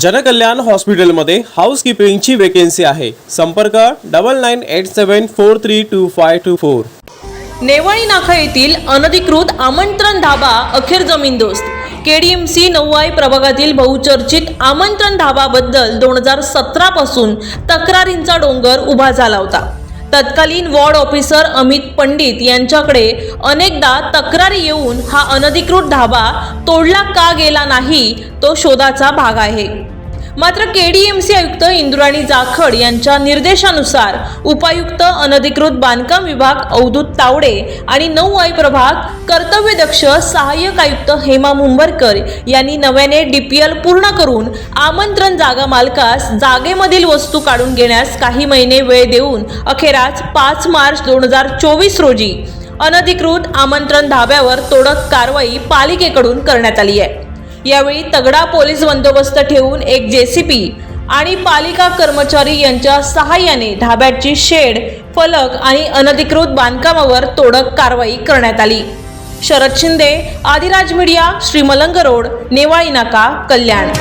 जनकल्याण हॉस्पिटलमध्ये हाऊसकीपिंगची वेकेन्सी आहे. संपर्क double nine eight seven four three two five two four Nevali Naka येथील अनधिकृत आमंत्रण धाबा अखेर जमीनदोस्त केडीएमसी नऊवाई प्रभागातील बहुचर्चित आमंत्रण धाबाबद्दल दोन हजार सतरापासून तक्रारींचा डोंगर उभा झाला होता. तत्कालीन वॉर्ड ऑफिसर अमित पंडित यांच्याकडे अनेकदा तक्रारी येऊन हा अनधिकृत धाबा तोडला का गेला नाही तो शोधाचा भाग आहे. मात्र केडीएमसी आयुक्त इंद्राणी जाखड यांच्या निर्देशानुसार उपायुक्त अनधिकृत बांधकाम विभाग अवधूत तावडे आणि नऊ आय प्रभाग कर्तव्यदक्ष सहाय्यक आयुक्त हेमा मुंबरकर यांनी नव्याने डीपीएल पूर्ण करून आमंत्रण जागा मालकास जागेमधील वस्तू काढून घेण्यास काही महिने वेळ देऊन अखेरास पाच मार्च दोन हजार चोवीस रोजी अनधिकृत आमंत्रण धाब्यावर तोडक कारवाई पालिकेकडून करण्यात आली आहे. यावेळी तगडा पोलीस बंदोबस्त ठेवून एक जेसीपी आणि पालिका कर्मचारी यांच्या सहाय्याने धाब्याची शेड फलक आणि अनधिकृत बांधकामावर तोडक कारवाई करण्यात आली. Sharad Shinde Adiraj media Shrimalang road Nevali Naka Kalyan.